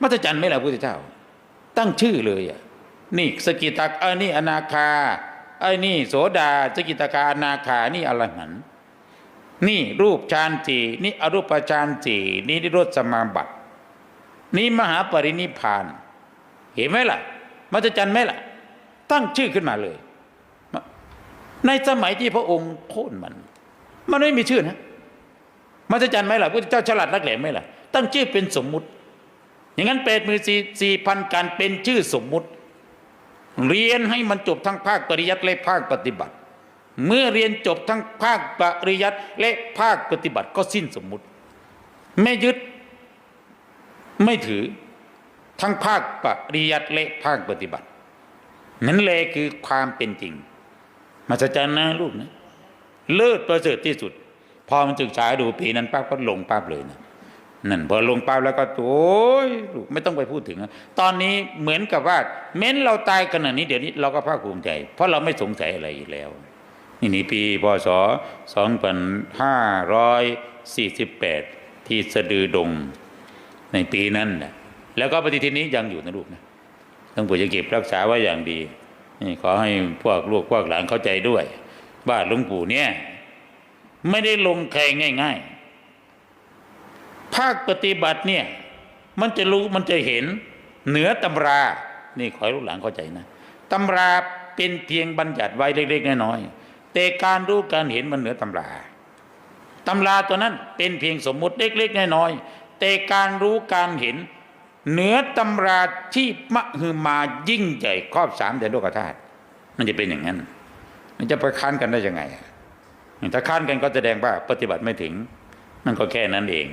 มหัศจรรย์ไหมล่ะพระพุทธเจ้า ตั้งชื่อเลยอะนี่สกิตาเอ้นี่อนาคาไอ้นี่โสดาสกิตาคาอนาคานี่อรหันนี่รูปฌานสี่นี่อรูปฌานสี่นี่นิโรธสมาบัตินี่มหาปรินิพาน เห็นไหมล่ะมัศจรรย์ไหมล่ะ ตั้งชื่อขึ้นมาเลย ในสมัยที่พระองค์โค่นมัน มันไม่มีชื่อนะมัศจรรย์ไหมล่ะพระเจ้าฉลาดนักแหลมไหมล่ะ ตั้งชื่อเป็นสมมุติ อย่างนั้นเปรตมือสี่สี่พันการเป็นชื่อสมมุติ เรียนให้มันจบทั้งภาคปริยัติและภาคปฏิบัติ เมื่อเรียนจบทั้งภาคปริยัติและภาคปฏิบัติก็สิ้นสมมุติ ไม่ยึดไม่ถือทั้งภาคปริยัติและภาคปฏิบัติ นั่นแหละคือความเป็นจริงมหัศจรรย์นะลูกนะเลิศประเสริฐที่สุด พอมันศึกษาดูปีนั้นป้าก็ลงป้าเลยนะ นั่นพอลงป้าบแล้วก็โอ้ยไม่ต้องไปพูดถึง ตอนนี้เหมือนกับว่า เม้นเราตายขนาดนี้เดี๋ยวนี้เราก็ภาคภูมิใจ เพราะเราไม่สงสัยอะไรอีกแล้ว นี่นี่ปีพศ2548 ที่สะดือดง ในปีนั้นนะแล้วก็ปฏิทินนี้ยังอยู่นะลูกนะต้องปู่จะเก็บรักษาไว้อย่างดีนี่ขอให้พวกลูกพวกหลานเข้าใจด้วยว่าหลวงปู่เนี่ย ไม่ได้ลงใครง่าย ๆ ภาคปฏิบัติเนี่ยมันจะรู้มันจะเห็นเหนือตำรา นี่ขอให้ลูกหลานเข้าใจนะตำราเป็นเพียงบัญญัติไว้เล็กๆน้อยๆแต่การรู้การเห็นมันเหนือตำราตำราตัวนั้นเป็นเพียงสมมุติเล็กๆน้อยๆแต่การรู้การเห็น เหนือตำราที่มหึมายิ่งใหญ่ครอบสามแดนโลกธาตุมันจะเป็นอย่างนั้น มันจะไปค้านกันได้ยังไงถ้าค้านกันก็แสดงว่าปฏิบัติไม่ถึง มันก็แค่นั้นเอง